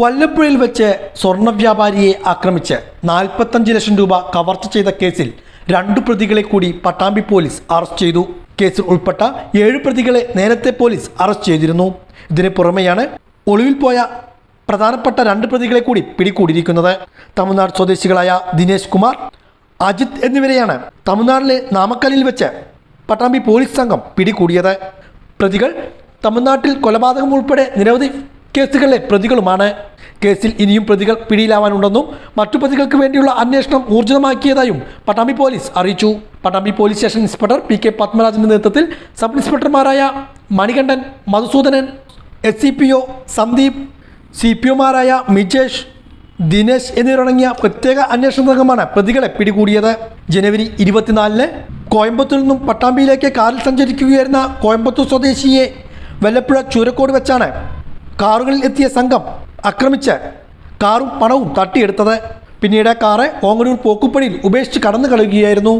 വല്ലപ്പുഴയിൽ വെച്ച് സ്വർണ വ്യാപാരിയെ ആക്രമിച്ച് നാൽപ്പത്തഞ്ച് ലക്ഷം രൂപ കവർച്ച ചെയ്ത കേസിൽ രണ്ടു പ്രതികളെ കൂടി പട്ടാമ്പി പോലീസ് അറസ്റ്റ് ചെയ്തു. കേസിൽ ഉൾപ്പെട്ട ഏഴ് പ്രതികളെ നേരത്തെ പോലീസ് അറസ്റ്റ് ചെയ്തിരുന്നു. ഇതിന് പുറമെയാണ് ഒളിവിൽ പോയ പ്രധാനപ്പെട്ട രണ്ട് പ്രതികളെ കൂടി പിടികൂടിയിരിക്കുന്നത്. തമിഴ്നാട് സ്വദേശികളായ ദിനേശ് കുമാർ അജിത് എന്നിവരെയാണ് തമിഴ്നാട്ടിലെ നാമക്കലിൽ വെച്ച് പട്ടാമ്പി പോലീസ് സംഘം പിടികൂടിയത്. പ്രതികൾ തമിഴ്നാട്ടിൽ കൊലപാതകം ഉൾപ്പെടെ നിരവധി കേസുകളിലെ പ്രതികളുമാണ്. കേസിൽ ഇനിയും പ്രതികൾ പിടിയിലാവാനുണ്ടെന്നും മറ്റു പ്രതികൾക്ക് വേണ്ടിയുള്ള അന്വേഷണം ഊർജിതമാക്കിയതായും പട്ടാമ്പി പോലീസ് അറിയിച്ചു. Pattambi police station inspector P K പത്മരാജന്റെ നേതൃത്വത്തിൽ sub ഇൻസ്പെക്ടർമാരായ Manikandan Madhusoodanan S C P O Sandeep C P ഒമാരായ Mijesh Dinesh എന്നിവരടങ്ങിയ പ്രത്യേക അന്വേഷണ സംഘമാണ് പ്രതികളെ പിടികൂടിയത്. ജനുവരി ഇരുപത്തിനാലിന് കോയമ്പത്തൂരിൽ നിന്നും പട്ടാമ്പിയിലേക്ക് കാറിൽ സഞ്ചരിക്കുകയായിരുന്ന കോയമ്പത്തൂർ സ്വദേശിയെ വല്ലപ്പുഴ ചൂരക്കോട് വെച്ചാണ് കാറുകളിൽ എത്തിയ സംഘം ആക്രമിച്ച് കാറും പണവും തട്ടിയെടുത്തത്. പിന്നീട് കാറ് ഓങ്ങനൂർ പോക്കുപ്പടിയിൽ ഉപേക്ഷിച്ച് കടന്നു കളയുകയായിരുന്നു